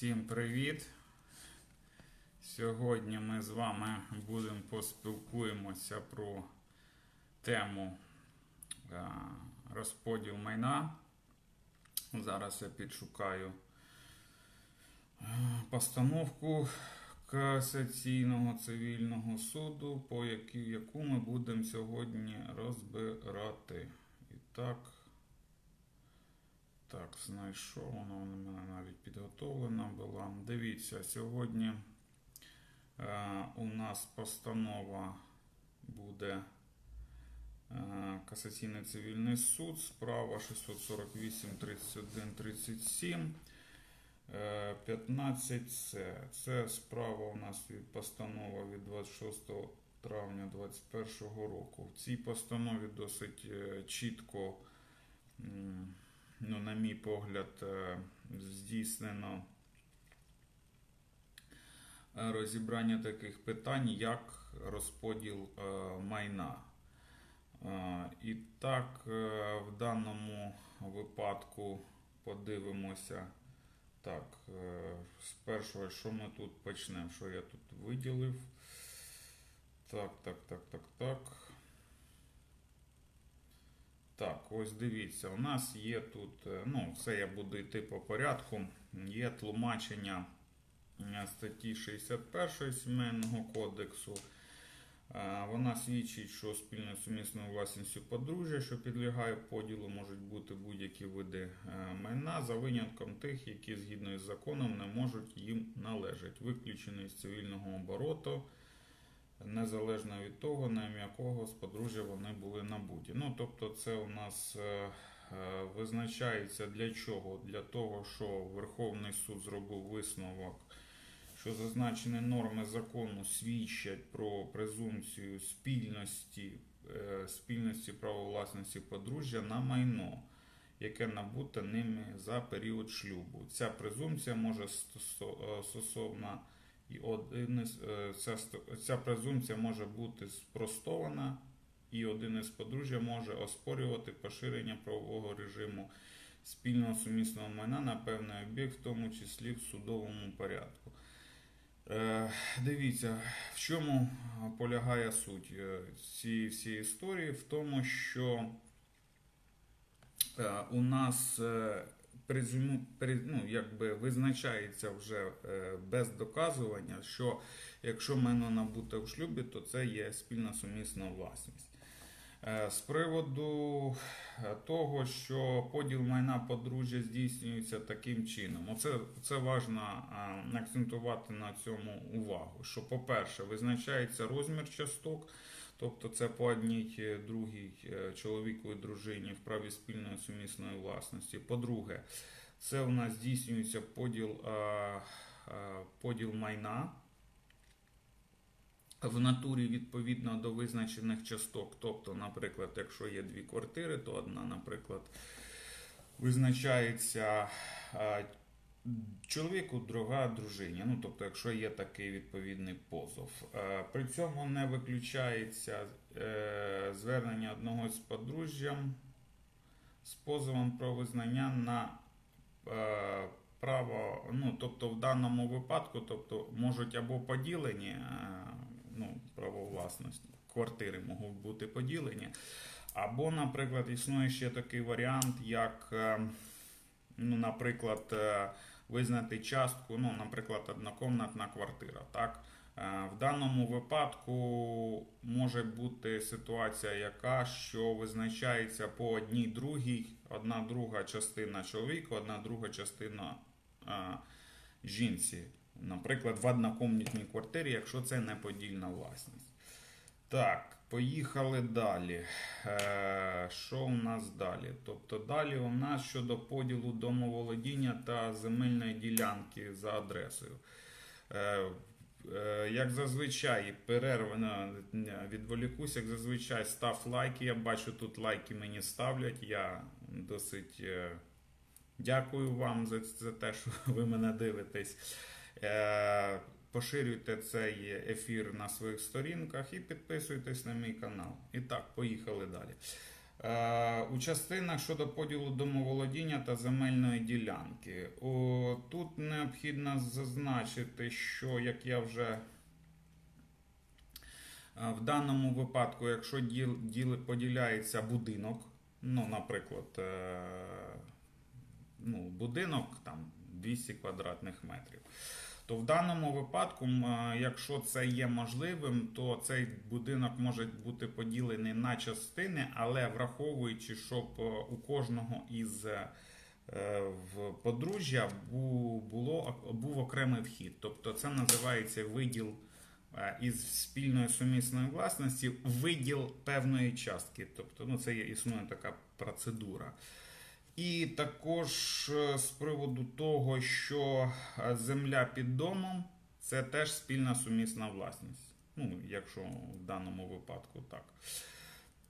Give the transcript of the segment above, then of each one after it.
Всім привіт! Сьогодні ми з вами будемо поспілкуємося про тему е, розподіл майна. Зараз я підшукаю е, постановку касаційного цивільного суду, по яку, яку ми будемо сьогодні розбирати. І так. Так, знайшов, вона у мене навіть підготовлена була. Дивіться, сьогодні е, у нас постанова буде е, Касаційний цивільний суд, справа 648 31 37 е, 15 це. Це справа у нас від постанова від 26 травня 2021 року. В цій постанові досить е, чітко. м, ну, на мій погляд, е, здійснено е, розібрання таких питань, як розподіл е, майна. І так, в даному випадку подивимося. Так, з першого, що ми тут почнемо? Що я тут виділив? Так, так, так, так, так. Так, ось дивіться, у нас є тут, е, ну, все я буду йти по порядку. Є тлумачення е, статті 61 Сімейного кодексу. Е, Вона свідчить, що спільною сумісною власністю подружжя, що підлягає поділу, можуть бути будь-які види майна за винятком тих, які згідно із законом не можуть їм належати, виключені з цивільного обороту незалежно від того, на ім'я з подружжя вони були набуті. Ну, тобто, це у нас е, е, визначається для чого? Для того, що Верховний суд зробив висновок, що зазначені норми закону свідчать про презумпцію спільності, е, спільності права власності подружжя на майно. Яке набуте ними за період шлюбу. Ця презумпція може стосо- стосовна і один із, е, ця, ця презумпція може бути спростована, і один із подружжя може оспорювати поширення правового режиму спільного сумісного майна на певний об'єкт, в тому числі в судовому порядку. Е, дивіться, в чому полягає суть е, цієї всієї історії? В тому, що е, у нас презуму, пере- ну, якби визначається вже е, без доказування, що якщо майно набуте в шлюбі, то це є спільна сумісна власність. Е, З приводу е, того, що поділ майна подружжя здійснюється таким чином, оце це важливо акцентувати на цьому увагу. Що, по-перше, визначається розмір часток, тобто це по одній е, другій е, чоловіку і дружині в праві спільної сумісної власності. По-друге, це у нас здійснюється поділ, поділ майна в натурі відповідно до визначених часток. Тобто, наприклад, якщо є дві квартири, то одна, наприклад, визначається чоловіку, друга дружині. Ну, тобто, якщо є такий відповідний позов. Е, При цьому не виключається е, звернення одного з подружжям з позовом про визнання на е, право, ну тобто в даному випадку, тобто можуть або поділені, ну, право власності, квартири можуть бути поділені, або, наприклад, існує ще такий варіант, як, ну, наприклад, е, визнати частку, ну, наприклад, однокомнатна квартира. Так? Е, В даному випадку може бути ситуація, яка що визначається по одній другій, одна друга частина чоловіка, одна друга частина е, жінці. Наприклад, в однокомнатній квартирі, якщо це не подільна власність. Так, поїхали далі. Е, що у нас далі? Тобто далі у нас щодо поділу домоволодіння та земельної ділянки за адресою. Е, е, як зазвичай, перервано відволікусь, як зазвичай став лайки. Я бачу, тут лайки мені ставлять. Я досить дякую вам за, за те, що ви мене дивитесь. Поширюйте цей ефір на своїх сторінках і підписуйтесь на мій канал. І так, поїхали далі. Е, У частинах щодо поділу домоволодіння та земельної ділянки. О, Тут необхідно зазначити, що як я вже е, в даному випадку, якщо діл, діл, поділяється будинок, ну, наприклад, е, ну, будинок там 200 квадратних метрів. То в даному випадку, е, якщо це є можливим, то цей будинок може бути поділений на частини, але враховуючи, щоб е, у кожного із е, в подружжя бу- було, був окремий вхід. Тобто це називається виділ із спільної сумісної власності, виділ певної частки. Тобто, ну, це є, існує така процедура. І також е, з приводу того, що е, земля під домом це теж спільна сумісна власність. Ну, якщо в даному випадку так.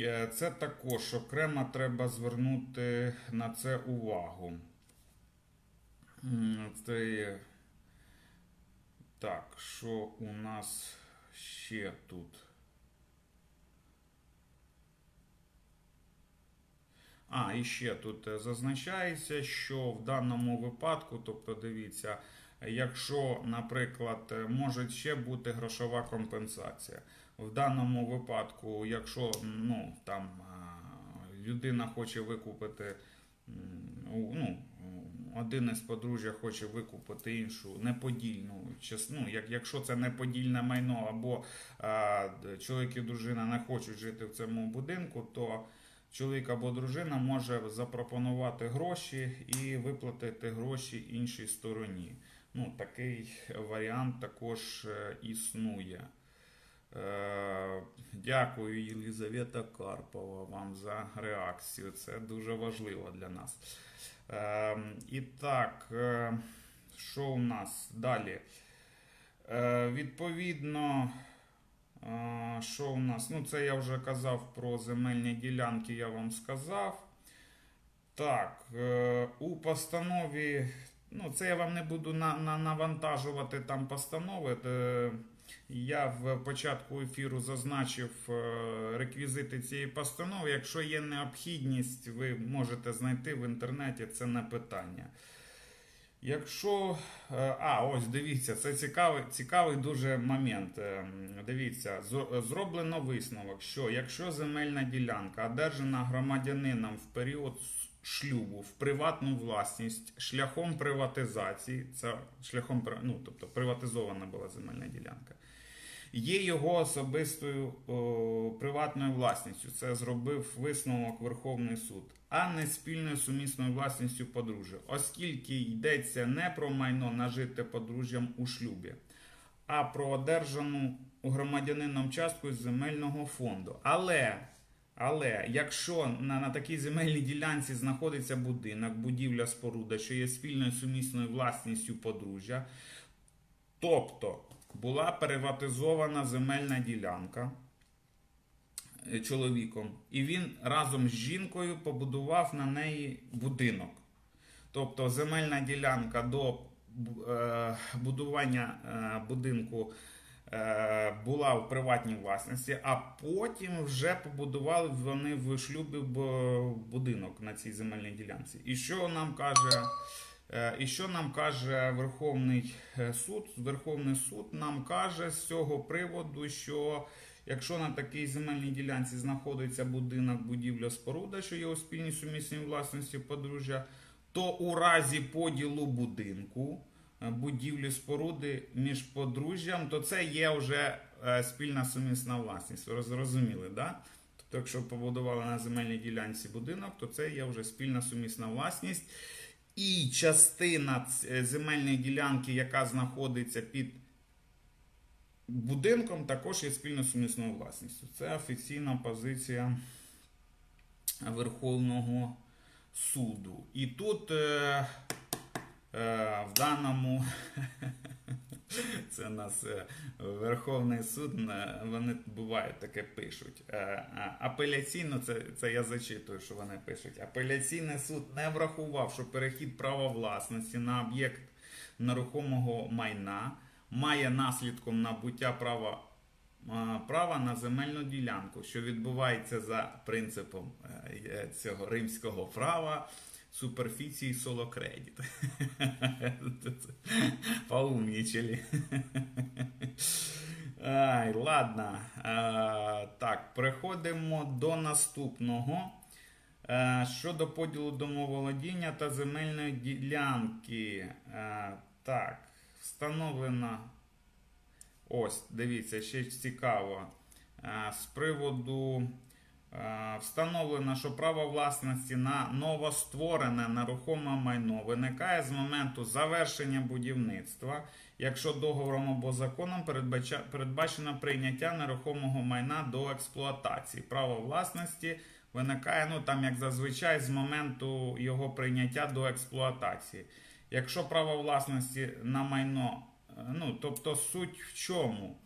Е, Це також окремо треба звернути на це увагу. Це так, що у нас ще тут? А, і ще тут е, зазначається, що в даному випадку, тобто дивіться, якщо, наприклад, е, може ще бути грошова компенсація. В даному випадку, якщо ну, там, людина хоче викупити, ну, один із подружжя хоче викупити іншу неподільну частину, як, якщо це неподільне майно, або а, чоловік і дружина не хочуть жити в цьому будинку, то чоловік або дружина може запропонувати гроші і виплатити гроші іншій стороні. Ну, такий варіант також е, існує. Е, Дякую, Єлізавета Карпова, вам за реакцію. Це дуже важливо для нас. Е, І так, що у нас далі? Відповідно, що у нас? Ну, це я вже казав про земельні ділянки, я вам сказав. Так, е, у постанові, ну, це я вам не буду на, на, навантажувати там постанови. Я в початку ефіру зазначив е, реквізити цієї постанови. Якщо є необхідність, ви можете знайти в інтернеті це не питання. Якщо. е, А, ось дивіться, це цікавий, цікавий дуже момент. Е, Дивіться, зроблено висновок, що якщо земельна ділянка одержана громадянином в період шлюбу в приватну власність шляхом приватизації, це шляхом ну, тобто приватизована була земельна ділянка. Є його особистою о, приватною власністю. Це зробив висновок Верховний суд, а не спільною сумісною власністю подружжя, оскільки йдеться не про майно нажите подружжям у шлюбі, а про одержану громадянином частку земельного фонду. Але, але якщо на, на такій земельній ділянці знаходиться будинок, будівля споруда, що є спільною сумісною власністю подружжя, тобто була приватизована земельна ділянка е, чоловіком, і він разом з жінкою побудував на неї будинок. Тобто земельна ділянка до е, будування е, будинку була в приватній власності, а потім вже побудували вони в шлюбі будинок на цій земельній ділянці. І що нам каже? Е, І що нам каже Верховний е, суд? Верховний суд нам каже з цього приводу, що якщо на такій земельній ділянці знаходиться будинок, будівля, споруда, що є у спільній сумісній власності подружжя, то у разі поділу будинку, е, будівлі споруди між подружжям, то це є вже спільна сумісна власність. Ви зрозуміли, да? Тобто, якщо побудували на земельній ділянці будинок, то це є вже спільна сумісна власність. І частина земельної ділянки, яка знаходиться під будинком, також є спільно сумісною власністю. Це офіційна позиція Верховного суду. І тут е, е, в даному це у нас е, Верховний суд, вони буває таке пишуть. Е, Апеляційно, це, це я зачитую, що вони пишуть. Апеляційний суд не врахував, що перехід права власності на об'єкт нерухомого майна має наслідком набуття права е, права на земельну ділянку, що відбувається за принципом цього римського права суперфіції солокредит. Поумнічили. Ай, ладно. Е, так, переходимо до наступного. Е, щодо поділу домоволодіння та земельної ділянки. Е, так, встановлено. Ось, дивіться, ще цікаво. Е, з приводу встановлено, що право власності на новостворене нерухоме майно виникає з моменту завершення будівництва, якщо договором або законом передбачено прийняття нерухомого майна до експлуатації. Право власності виникає, ну там як зазвичай, з моменту його прийняття до експлуатації. Якщо право власності на майно, е, ну тобто суть в чому?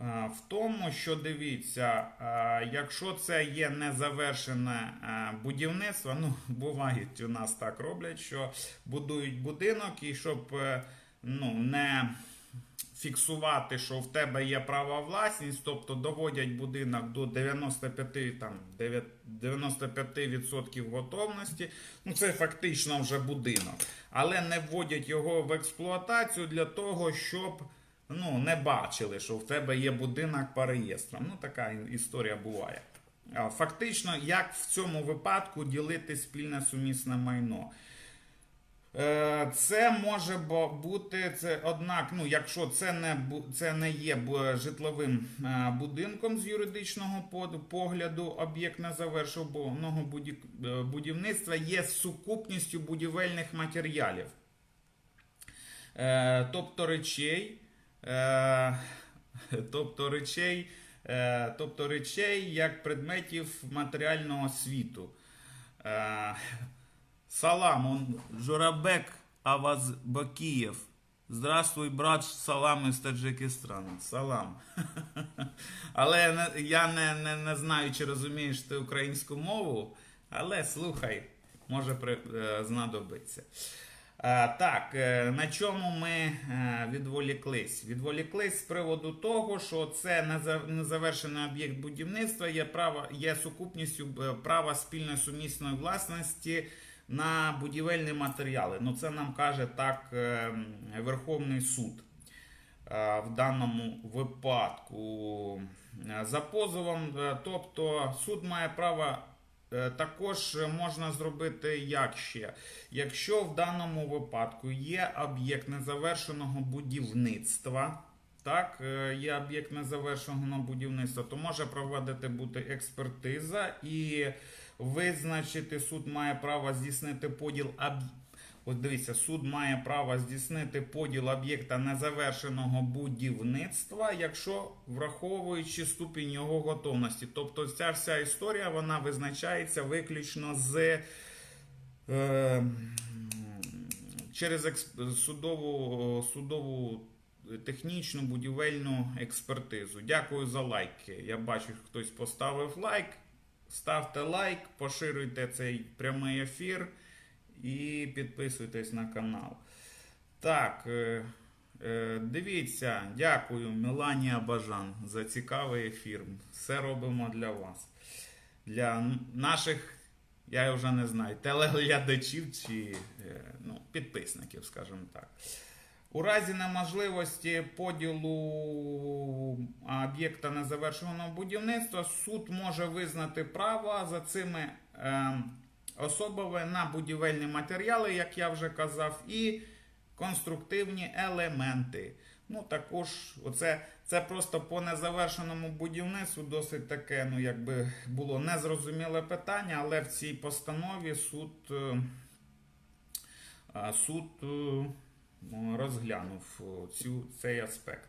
Е, В тому, що дивіться, е, якщо це є незавершене е, будівництво, ну бувають у нас так роблять, що будують будинок, і щоб ну, не фіксувати, що в тебе є права власність, тобто доводять будинок до 95, там, 95% готовності. Ну, це фактично вже будинок. Але не вводять його в експлуатацію для того, щоб ну, не бачили, що в тебе є будинок по реєстрам. Ну, така історія буває. Фактично, як в цьому випадку ділити спільне сумісне майно? Е, Це може бути це, однак, ну якщо це не це не є житловим е, будинком з юридичного погляду, об'єкт незавершеного буді- е, будівництва є сукупністю будівельних матеріалів, тобто речей, тобто речей, е, тобто речей як предметів матеріального світу. Е, Салам, Журабек Авазбакиев. Здравствуй, брат, салам із Таджикистану. Салам. Але я не, не, не знаю, чи розумієш ти українську мову, але слухай, може е, знадобиться. Так, е, на чому ми е, відволіклись? Відволіклись з приводу того, що це неза- незавершений об'єкт будівництва є право, є сукупністю е, права спільної сумісної власності на будівельні матеріали. Ну, це нам каже так Верховний суд. В даному випадку за позовом, тобто суд має право також можна зробити як ще. Якщо в даному випадку є об'єкт незавершеного будівництва, так, е, є об'єкт незавершеного будівництва, то може проводити бути експертиза і визначити, суд має право здійснити поділ об'єкту. От дивіться, суд має право здійснити поділ об'єкта незавершеного будівництва, якщо враховуючи ступінь його готовності. Тобто ця вся історія вона визначається виключно з е, через експ- судову, судову технічну будівельну експертизу. Дякую за лайки. Я бачу, хтось поставив лайк. Ставте лайк, поширюйте цей прямий ефір і підписуйтесь на канал. Так, е, е, дивіться, дякую, Меланія Бажан, за цікавий ефір. Все робимо для вас. Для наших, я вже не знаю, телеглядачів чи е, ну, підписників, скажімо так. У разі неможливості поділу об'єкта незавершеного будівництва суд може визнати право за цими е, особами на будівельні матеріали, як я вже казав, і конструктивні елементи. Ну, також, оце, це просто по незавершеному будівництву досить таке, ну, якби було незрозуміле питання, але в цій постанові суд, е, суд е, розглянув цю, цей аспект.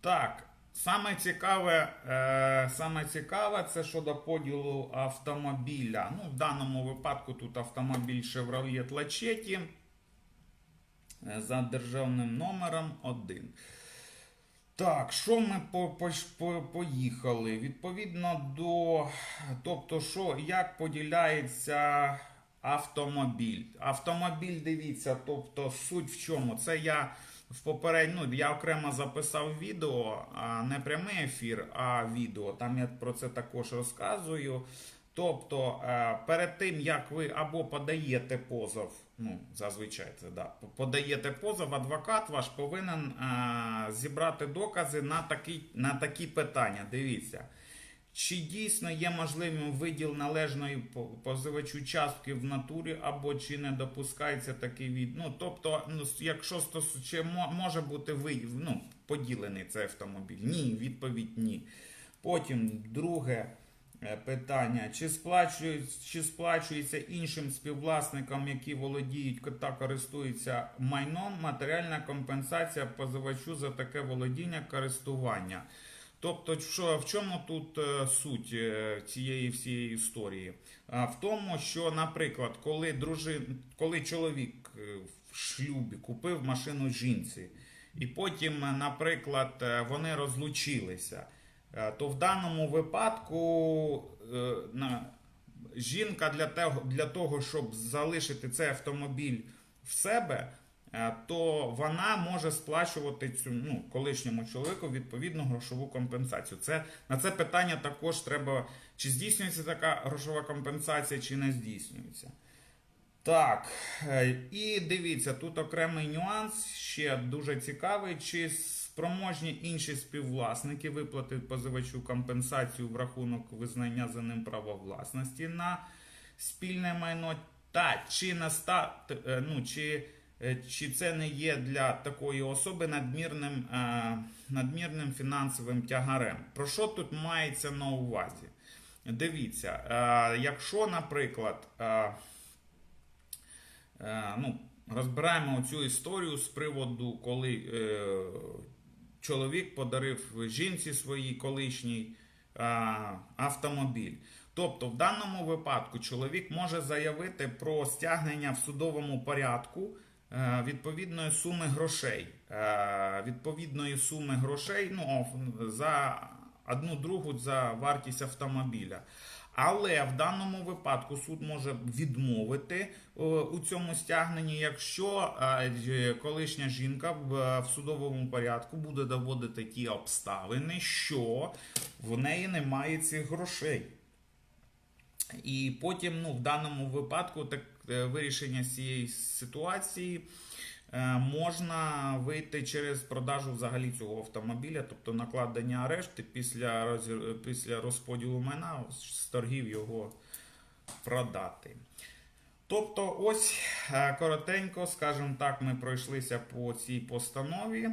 Так, саме цікаве, е, саме цікаве це щодо поділу автомобіля. Ну, в даному випадку тут автомобіль Chevrolet Lachetti е, за державним номером 1. Так, що ми по, по, по, поїхали? Відповідно до. Тобто, що, як поділяється автомобіль? Автомобіль, дивіться, тобто суть в чому? Це я в попередньому, ну, я окремо записав відео, не прямий ефір, а відео. Там я про це також розказую. Тобто, е, перед тим як ви або подаєте позов, ну зазвичай це да, подаєте позов, адвокат ваш повинен е, зібрати докази на такі, на такі питання. Дивіться. Чи дійсно є можливим виділ належної позивачу частки в натурі, або чи не допускається такий від. Ну, тобто, ну, якщо стос... чи може бути ви... ну, поділений цей автомобіль? Ні, відповідь ні. Потім друге е, питання: чи сплачують, чи сплачується іншим співвласникам, які володіють та користуються майном, матеріальна компенсація позивачу за таке володіння користування? Тобто, що, в чому тут е, суть е, цієї всієї історії? В тому, що, наприклад, коли дружин, коли чоловік е, в шлюбі купив машину жінці, і потім, наприклад, вони розлучилися, то в даному випадку жінка для того, для того, щоб залишити цей автомобіль в себе, то вона може сплачувати цю ну, колишньому чоловіку відповідну грошову компенсацію. Це на це питання також треба, чи здійснюється така грошова компенсація, чи не здійснюється. Так, е, і дивіться, тут окремий нюанс, ще дуже цікавий, чи спроможні інші співвласники виплатити позивачу компенсацію в рахунок визнання за ним права власності на спільне майно, та чи наста, е, ну, чи, е, чи це не є для такої особи надмірним, е, надмірним фінансовим тягарем. Про що тут мається на увазі? Дивіться, е, якщо, наприклад, е, Е, ну, розбираємо цю історію з приводу, коли е, чоловік подарив жінці своїй колишній е, автомобіль. Тобто, в даному випадку чоловік може заявити про стягнення в судовому порядку е, відповідної суми грошей. Е, відповідної суми грошей ну, за одну другу за вартість автомобіля. Але в даному випадку суд може відмовити е, у цьому стягненні, якщо е, колишня жінка в судовому порядку буде доводити ті обставини, що в неї немає цих грошей. І потім, ну, в даному випадку, так е, вирішення цієї ситуації е, можна вийти через продажу взагалі цього автомобіля, тобто накладення арешти після, після розподілу майна з торгів його продати. Тобто, ось е, коротенько, скажімо так, ми пройшлися по цій постанові.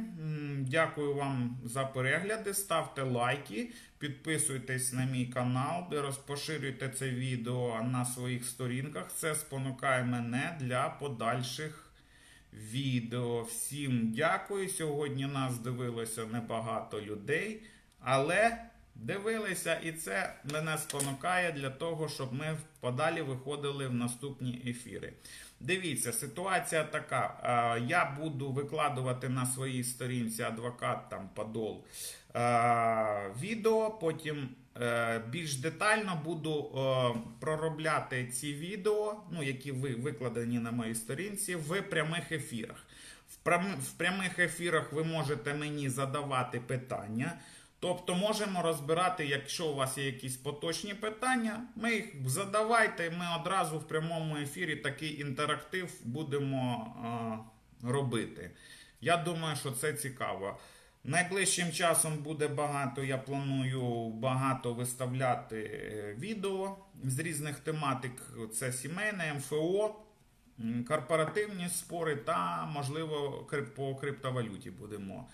Дякую вам за перегляди. Ставте лайки, підписуйтесь на мій канал, розпоширюйте це відео на своїх сторінках. Це спонукає мене для подальших відео. Всім дякую. Сьогодні нас дивилося небагато людей, але дивилися, і це мене спонукає для того, щоб ми подалі виходили в наступні ефіри. Дивіться, ситуація така. Я буду викладувати на своїй сторінці адвокат там Подол е, відео, потім е, більш детально буду проробляти ці відео, ну, які ви викладені на моїй сторінці, в прямих ефірах. В прямих ефірах ви можете мені задавати питання. Тобто можемо розбирати, якщо у вас є якісь поточні питання, ми їх задавайте, ми одразу в прямому ефірі такий інтерактив будемо е, робити. Я думаю, що це цікаво. Найближчим часом буде багато, я планую багато виставляти е, відео з різних тематик. Це сімейне, МФО, корпоративні спори та, можливо, по криптовалюті будемо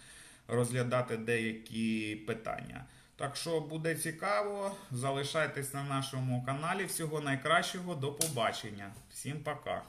розглядати деякі питання. Так що буде цікаво, залишайтесь на нашому каналі. Всього найкращого, до побачення. Всім пока.